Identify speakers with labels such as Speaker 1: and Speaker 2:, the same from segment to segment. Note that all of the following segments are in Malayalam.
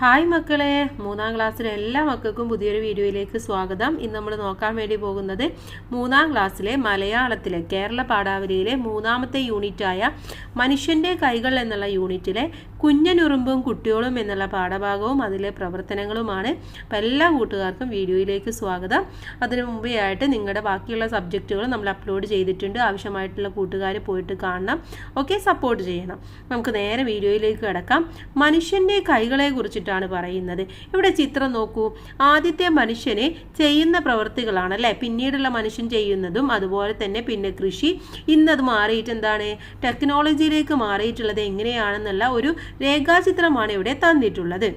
Speaker 1: ഹായ് മക്കളെ. മൂന്നാം ക്ലാസ്സിലെ എല്ലാ മക്കൾക്കും പുതിയൊരു വീഡിയോയിലേക്ക് സ്വാഗതം. ഇന്ന് നമ്മൾ നോക്കാൻ വേണ്ടി പോകുന്നത് മൂന്നാം ക്ലാസ്സിലെ മലയാളത്തിലെ കേരള പാഠാവലിയിലെ മൂന്നാമത്തെ യൂണിറ്റായ മനുഷ്യന്റെ കൈകൾ എന്നുള്ള യൂണിറ്റിലെ കുഞ്ഞനുറുമ്പും കുട്ടികളും എന്നുള്ള പാഠഭാഗവും അതിലെ പ്രവർത്തനങ്ങളുമാണ്. അപ്പോൾ എല്ലാ കൂട്ടുകാർക്കും വീഡിയോയിലേക്ക് സ്വാഗതം. അതിനു മുമ്പേ ആയിട്ട് നിങ്ങളുടെ ബാക്കിയുള്ള സബ്ജക്റ്റുകൾ നമ്മൾ അപ്ലോഡ് ചെയ്തിട്ടുണ്ട്. ആവശ്യമായിട്ടുള്ള കൂട്ടുകാർ പോയിട്ട് കാണണം. ഓക്കെ സപ്പോർട്ട് ചെയ്യണം. നമുക്ക് നേരെ വീഡിയോയിലേക്ക് കിടക്കാം. മനുഷ്യന്റെ കൈകളെ കുറിച്ചിട്ടാണ് പറയുന്നത്. ഇവിടെ ചിത്രം നോക്കൂ. ആദ്യത്തെ മനുഷ്യന് ചെയ്യുന്ന പ്രവൃത്തികളാണ് അല്ലേ പിന്നീടുള്ള മനുഷ്യൻ ചെയ്യുന്നതും അതുപോലെ തന്നെ പിന്നെ കൃഷി. ഇന്നത് മാറിയിട്ട് എന്താണ്? ടെക്നോളജിയിലേക്ക് മാറിയിട്ടുള്ളത് എങ്ങനെയാണെന്നുള്ള ഒരു രേഖാചിത്രമാണ് ഇവിടെ തന്നിട്ടുള്ളത്.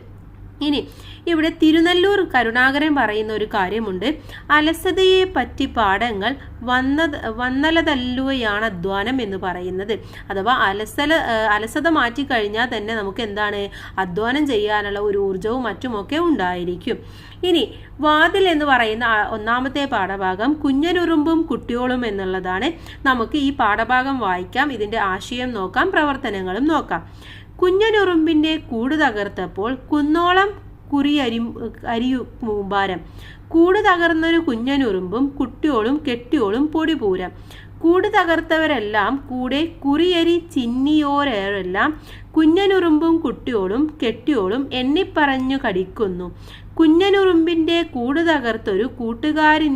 Speaker 1: ഇനി ഇവിടെ തിരുനെല്ലൂർ കരുണാകരൻ പറയുന്ന ഒരു കാര്യമുണ്ട്. അലസതയെ പറ്റി പാഠങ്ങൾ വന്നത് വന്നലതല്ലുകയാണ് അധ്വാനം എന്ന് പറയുന്നത്. അഥവാ അലസല അലസത മാറ്റിക്കഴിഞ്ഞാൽ തന്നെ നമുക്ക് എന്താണ്? അധ്വാനം ചെയ്യാനുള്ള ഒരു ഊർജവും മറ്റുമൊക്കെ ഉണ്ടായിരിക്കും. ഇനി വാതിൽ എന്ന് പറയുന്ന ഒന്നാമത്തെ പാഠഭാഗം കുഞ്ഞനുറുമ്പും കുട്ടിയോളും എന്നുള്ളതാണ്. നമുക്ക് ഈ പാഠഭാഗം വായിക്കാം ഇതിന്റെ ആശയം നോക്കാം പ്രവർത്തനങ്ങളും നോക്കാം. കുഞ്ഞനുറുമ്പിന്റെ കൂട് തകർത്തപ്പോൾ കുന്നോളം കുറിയരി അരിയു കൂമ്പാരം കൂട് തകർന്നൊരു കുഞ്ഞനുറുമ്പും കുട്ടിയോളും കെട്ടിയോളും പൊടിപൂരം കൂട് തകർത്തവരെല്ലാം കൂടെ കുറിയരി ചിന്നിയോരെല്ലാം കുഞ്ഞനുറുമ്പും കുട്ടിയോളും കെട്ടിയോളും എണ്ണിപ്പറഞ്ഞു കടിക്കുന്നു. കുഞ്ഞനുറുമ്പിന്റെ കൂട് തകർത്തൊരു കൂട്ടുകാരി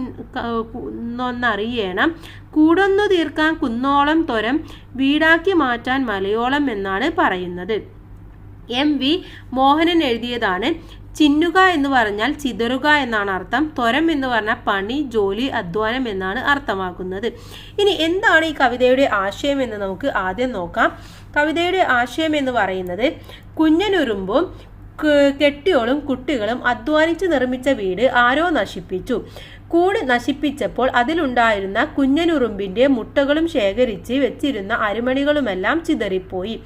Speaker 1: ഒന്നറിയണം കൂടൊന്നു തീർക്കാൻ കുന്നോളം തൊരം വീടാക്കി മാറ്റാൻ മലയോളം എന്നാണ് പറയുന്നത്. എം വി മോഹനൻ എഴുതിയതാണ് ചിന്നുക എന്ന് പറഞ്ഞാൽ ചിതറുക എന്നാണ് അർത്ഥം. ത്വരം എന്ന് പറഞ്ഞാൽ പണി ജോലി അധ്വാനം എന്നാണ് അർത്ഥമാക്കുന്നത്. ഇനി എന്താണ് ഈ കവിതയുടെ ആശയം എന്ന് നമുക്ക് ആദ്യം നോക്കാം. കവിതയുടെ ആശയം എന്ന് പറയുന്നത് കുഞ്ഞനുറുമ്പും കെട്ടിയോളും കുട്ടികളും അധ്വാനിച്ച് നിർമ്മിച്ച വീട് ആരോ നശിപ്പിച്ചു. കൂട് നശിപ്പിച്ചപ്പോൾ അതിലുണ്ടായിരുന്ന കുഞ്ഞനുറുമ്പിന്റെ മുട്ടകളും ശേഖരിച്ച് വെച്ചിരുന്ന അരിമണികളുമെല്ലാം ചിതറിപ്പോയി.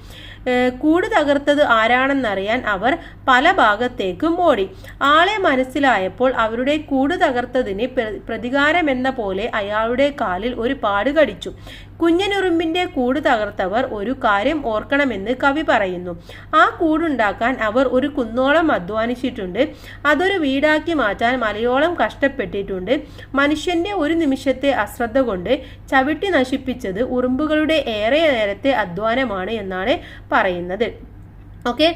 Speaker 1: കൂട് തകർത്തത് ആരാണെന്നറിയാൻ അവർ പല ഭാഗത്തേക്കും ഓടി. ആളെ മനസ്സിലായപ്പോൾ അവരുടെ കൂട് തകർത്തതിന് പ്രതികാരമെന്ന പോലെ അയാളുടെ കാലിൽ ഒരു പാട് കടിച്ചു. കുഞ്ഞനുറുമ്പിന്റെ കൂട് തകർത്തവർ ഒരു കാര്യം ഓർക്കണമെന്ന് കവി പറയുന്നു. ആ കൂടുണ്ടാക്കാൻ അവർ ഒരു കുന്നോളം അധ്വാനിച്ചിട്ടുണ്ട്. അതൊരു വീടാക്കി മാറ്റാൻ മലയോളം കഷ്ടപ്പെട്ടിട്ടുണ്ട്. മനുഷ്യന്റെ ഒരു നിമിഷത്തെ അശ്രദ്ധ കൊണ്ട് ചവിട്ടി നശിപ്പിച്ചത് ഉറുമ്പുകളുടെ ഏറെ നേരത്തെ അധ്വാനമാണ് എന്നാണ് പറയുന്നത്. ഓക്കെ?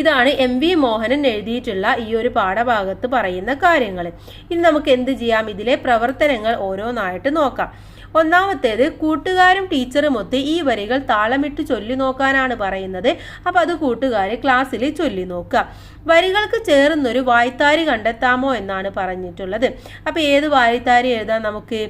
Speaker 1: ഇതാണ് എം വി മോഹനൻ എഴുതിയിട്ടുള്ള ഈ ഒരു പാഠഭാഗത്ത് പറയുന്ന കാര്യങ്ങൾ ഇനി നമുക്ക് എന്ത് ചെയ്യാം? ഇതിലെ പ്രവർത്തനങ്ങൾ ഓരോന്നായിട്ട് നോക്കാം. ഒന്നാമത്തേത് കൂട്ടുകാരും ടീച്ചറും ഒത്ത് ഈ വരികൾ താളമിട്ട് ചൊല്ലി നോക്കാനാണ് പറയുന്നത്. അപ്പോൾ അത് കൂട്ടുകാർ ക്ലാസ്സിൽ ചൊല്ലി നോക്കുക. വരികൾക്ക് ചേർന്നൊരു വായ്ത്താരി കണ്ടെത്താമോ എന്നാണ് പറഞ്ഞിട്ടുള്ളത്. അപ്പോൾ ഏത് വായ്ത്താരി എഴുതാം നമുക്ക്?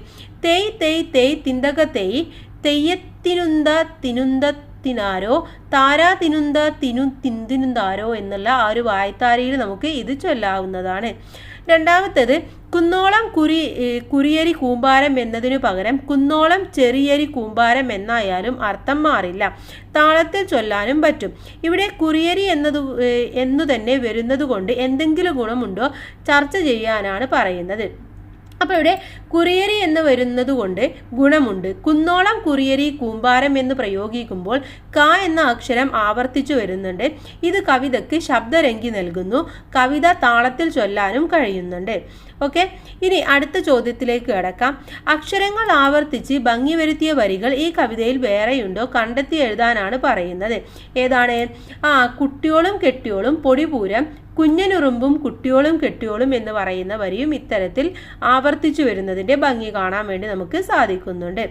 Speaker 1: തെയ് തെയ് തെയ് തിന്തക തെയ് തെയ്യത്തിനുന്ത തിനുന്ത തിനാരോ താരാ തിനുന്ത തിനു തിന്തിനുന്താരോ എന്നുള്ള ആ ഒരു വായത്താരയിൽ നമുക്ക് ഇത് ചൊല്ലാവുന്നതാണ്. രണ്ടാമത്തേത് കുന്നോളം കുരി കുറിയരി കൂമ്പാരം എന്നതിനു പകരം കുന്നോളം ചെറിയരി കൂമ്പാരം എന്നായാലും അർത്ഥം മാറില്ല. താളത്തിൽ ചൊല്ലാനും പറ്റും. ഇവിടെ കുറിയരി എന്നത് എന്നു തന്നെ വരുന്നത് കൊണ്ട് എന്തെങ്കിലും ഗുണമുണ്ടോ? ചർച്ച ചെയ്യാനാണ് പറയുന്നത്. അപ്പോൾ ഇവിടെ കുറിയരി എന്ന് വരുന്നത് കൊണ്ട് ഗുണമുണ്ട്. കുന്നോളം കുറിയരി കൂമ്പാരം എന്ന് പ്രയോഗിക്കുമ്പോൾ ക എന്ന അക്ഷരം ആവർത്തിച്ചു വരുന്നുണ്ട്. ഇത് കവിതയ്ക്ക് ശബ്ദരംഗി നൽകുന്നു. കവിത താളത്തിൽ ചൊല്ലാനും കഴിയുന്നുണ്ട്. ഓക്കെ? ഇനി അടുത്ത ചോദ്യത്തിലേക്ക് കിടക്കാം. അക്ഷരങ്ങൾ ആവർത്തിച്ച് ഭംഗി വരുത്തിയ വരികൾ ഈ കവിതയിൽ വേറെയുണ്ടോ? കണ്ടെത്തി എഴുതാനാണ് പറയുന്നത്. ഏതാണ്? ആ കുട്ടിയോളും കെട്ടിയോളും പൊടിപൂരം കുഞ്ഞനുറുമ്പും കുട്ടിയോളും കെട്ടിയോളും എന്ന് പറയുന്ന വരിയും ഇത്തരത്തിൽ ആവർത്തിച്ചു വരുന്നതിന്റെ ഭംഗി കാണാൻ വേണ്ടി നമുക്ക് സാധിക്കുന്നുണ്ട്.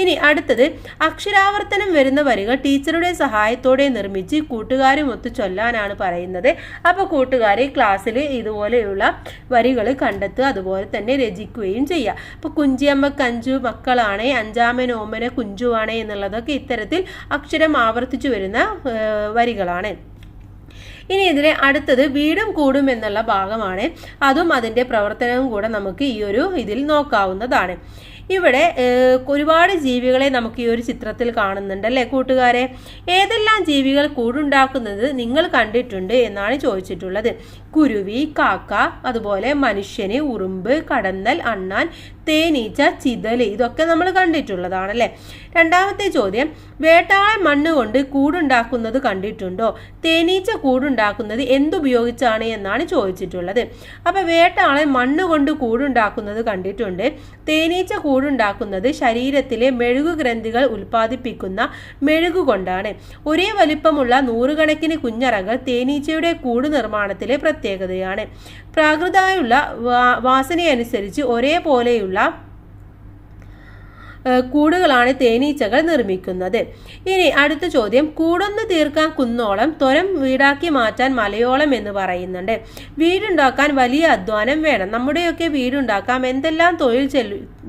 Speaker 1: ഇനി അടുത്തത് അക്ഷരാവർത്തനം വരുന്ന വരികൾ ടീച്ചറുടെ സഹായത്തോടെ നിർമ്മിച്ച് കൂട്ടുകാരുമൊത്ത് ചൊല്ലാനാണ് പറയുന്നത്. അപ്പോൾ കൂട്ടുകാരെ ക്ലാസ്സിൽ ഇതുപോലെയുള്ള വരികൾ കണ്ടെത്തുക അതുപോലെ തന്നെ രചിക്കുകയും ചെയ്യുക. അപ്പോൾ കുഞ്ചിയമ്മ കഞ്ചു മക്കളാണ് അഞ്ചാമൻ ഓമന കുഞ്ചുവാണ് എന്നുള്ളതൊക്കെ ഇത്തരത്തിൽ അക്ഷരം ആവർത്തിച്ചു വരുന്ന വരികളാണ്. ഇനി ഇതിനെ അടുത്തത് വീടും കൂടും എന്നുള്ള ഭാഗമാണ്. അതും അതിന്റെ പ്രവർത്തനവും കൂടെ നമുക്ക് ഈ ഒരു ഇതിൽ നോക്കാവുന്നതാണ്. ഇവിടെ ഒരുപാട് ജീവികളെ നമുക്ക് ഈ ഒരു ചിത്രത്തിൽ കാണുന്നുണ്ട് അല്ലേ കൂട്ടുകാരെ? ഏതെല്ലാം ജീവികൾ കൂടുണ്ടാക്കുന്നത് നിങ്ങൾ കണ്ടിട്ടുണ്ട് എന്നാണ് ചോദിച്ചിട്ടുള്ളത്. കുരുവി കാക്ക അതുപോലെ മനുഷ്യന് ഉറുമ്പ് കടന്നൽ അണ്ണാൻ തേനീച്ച ചിതൽ ഇതൊക്കെ നമ്മൾ കണ്ടിട്ടുള്ളതാണല്ലേ? രണ്ടാമത്തെ ചോദ്യം വേട്ടാളൻ മണ്ണ് കൊണ്ട് കൂടുണ്ടാക്കുന്നത് കണ്ടിട്ടുണ്ടോ? തേനീച്ച കൂടുണ്ടാക്കുന്നത് എന്തുപയോഗിച്ചാണ് എന്നാണ് ചോദിച്ചിട്ടുള്ളത്. അപ്പോൾ വേട്ടാളൻ മണ്ണ് കൊണ്ട് കൂടുണ്ടാക്കുന്നത് കണ്ടിട്ടുണ്ട്. തേനീച്ച കൂടുണ്ടാക്കുന്നത് ശരീരത്തിലെ മെഴുകു ഗ്രന്ഥികൾ ഉൽപ്പാദിപ്പിക്കുന്ന മെഴുകു കൊണ്ടാണ്. ഒരേ വലിപ്പമുള്ള നൂറുകണക്കിന് കുഞ്ഞറകൾ തേനീച്ചയുടെ കൂട് നിർമ്മാണത്തിലെ പ്രത്യേകതയാണ്. പ്രാകൃതമായുള്ള വാസനയനുസരിച്ച് ഒരേപോലെയുള്ള കൂടുകളാണ് തേനീച്ചകൾ നിർമ്മിക്കുന്നത്. ഇനി അടുത്ത ചോദ്യം കൂടൊന്ന് തീർക്കാൻ കുന്നോളം ത്വരം വീടാക്കി മാറ്റാൻ മലയോളം എന്ന് പറയുന്നുണ്ട്. വീടുണ്ടാക്കാൻ വലിയ അധ്വാനം വേണം. നമ്മുടെയൊക്കെ വീടുണ്ടാക്കാം. എന്തെല്ലാം തൊഴിൽ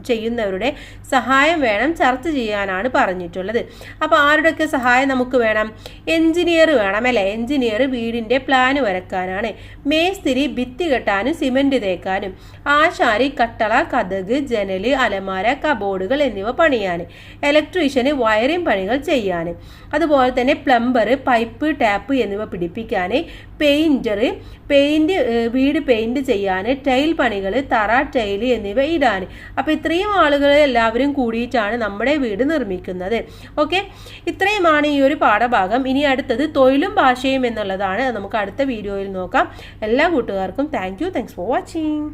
Speaker 1: ചെയ്യുന്നവരുടെ സഹായം വേണം ചർച്ച ചെയ്യാനാണ് പറഞ്ഞിട്ടുള്ളത്. അപ്പോൾ ആരുടെയൊക്കെ സഹായം നമുക്ക് വേണം? എഞ്ചിനീയർ വേണം അല്ലേ? എഞ്ചിനീയർ വീടിന്റെ പ്ലാൻ വരക്കാനാണ് മേസ്തിരി ഭിത്തി കെട്ടാനും സിമെന്റ് തേക്കാനും. ആശാരി കട്ടള കഥക് ജനൽ അലമാര കബോർഡുകൾ എന്നിവ പണിയാൻ ഇലക്ട്രീഷ്യന് വയറിംഗ് പണികൾ ചെയ്യാൻ അതുപോലെ തന്നെ പ്ലംബർ പൈപ്പ് ടാപ്പ് എന്നിവ പിടിപ്പിക്കാൻ പെയിന്റർ പെയിന്റ് വീട് പെയിന്റ് ചെയ്യാൻ ടൈൽ പണികൾ തറ ടൈൽ എന്നിവ ഇടാൻ അപ്പോൾ ഇത്രയും ആളുകൾ എല്ലാവരും കൂടിയിട്ടാണ് നമ്മുടെ വീട് നിർമ്മിക്കുന്നത്. ഓക്കെ ഇത്രയുമാണ് ഈ ഒരു പാഠഭാഗം. ഇനി അടുത്തത് തൊഴിലും ഭാഷയും എന്നുള്ളതാണ്. നമുക്ക് അടുത്ത വീഡിയോയിൽ നോക്കാം. എല്ലാ കൂട്ടുകാർക്കും thank you thanks for watching